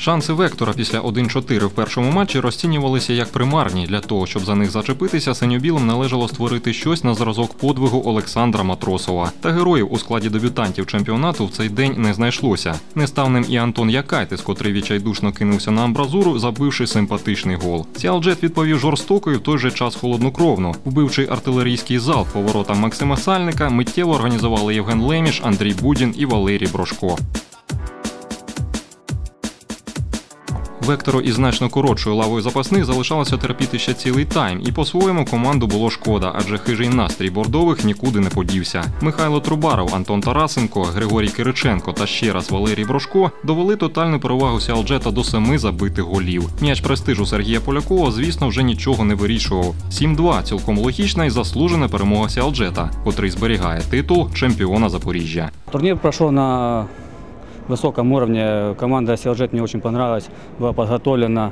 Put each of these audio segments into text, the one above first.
Шанси Вектора після 1-4 в першому матчі розцінювалися як примарні. Для того, щоб за них зачепитися, синьо-білим належало створити щось на зразок подвигу Олександра Матросова. Та героїв у складі дебютантів чемпіонату в цей день не знайшлося. Не став ним і Антон Якайтис, котрий відчайдушно кинувся на амбразуру, забивши симпатичний гол. Сіалджет відповів жорстоко і в той же час холоднокровно. Вбивчий артилерійський залп по воротам Максима Сальника миттєво організували Євген Леміш, Андрій Будін і Валерій Брошко. Вектору із значно коротшою лавою запасних залишалося терпіти ще цілий тайм, і по-своєму команду було шкода, адже хижий настрій бордових нікуди не подівся. Михайло Трубаров, Антон Тарасенко, Григорій Кириченко та ще раз Валерій Брошко довели тотальну перевагу Сіалджета до семи забитих голів. М'яч престижу Сергія Полякова, звісно, вже нічого не вирішував. 7-2 – цілком логічна і заслужена перемога Сіалджета, котрий зберігає титул чемпіона Запоріжжя. Турнир прошел на высоком уровне. Команда Селжет мне очень понравилась, была подготовлена.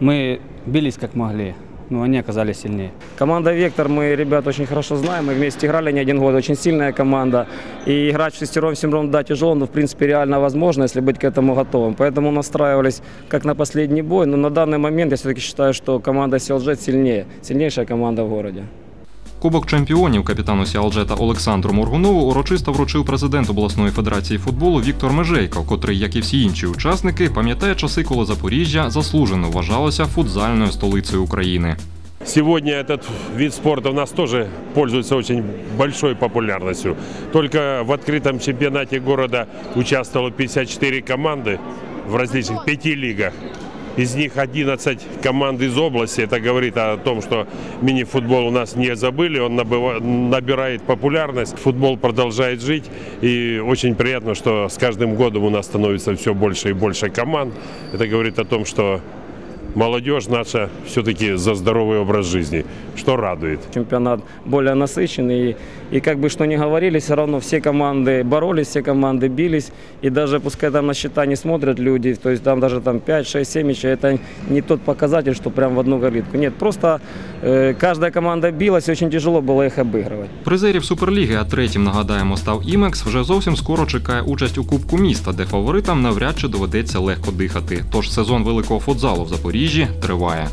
Мы бились как могли, но они оказались сильнее. Команда «Вектор», мы ребят очень хорошо знаем, мы вместе играли не один год, очень сильная команда. И играть в шестером, семером, да, тяжело, но в принципе реально возможно, если быть к этому готовым. Поэтому настраивались как на последний бой, но на данный момент я все-таки считаю, что команда «Селжет» сильнее, сильнейшая команда в городе. Кубок чемпіонів капітану Сіалджета Олександру Моргунову урочисто вручив президент обласної федерації футболу Віктор Межейко, котрий, як і всі інші учасники, пам'ятає часи, коли Запоріжжя заслужено вважалося футзальною столицею України. Сегодня этот вид спорта у нас тоже пользуется очень большой популярностью. Только в открытом чемпионате города участвовало 54 команды в различных пяти лигах. Из них 11 команд из области. Это говорит о том, что мини-футбол у нас не забыли, он набирает популярность. Футбол продолжает жить. И очень приятно, что с каждым годом у нас становится все больше и больше команд. Это говорит о том, что молодежь наша все-таки за здоровый образ жизни, что радует. Чемпионат более насыщенный. И, и как бы что ни говорили, все равно все команды боролись, все команды бились. И даже пускай там на счета не смотрят люди, то есть там даже там 5, 6, 7 мячей, это не тот показатель, что прям в одну калитку. Нет, просто э, каждая команда билась, и очень тяжело было их обыгрывать. Призерів Суперліги, а третім нагадаємо став Імекс. Вже зовсім скоро чекає участь у Кубку міста, де фаворитам навряд чи доведеться легко дихати. Тож сезон великого футзалу в Запоріжжі триває.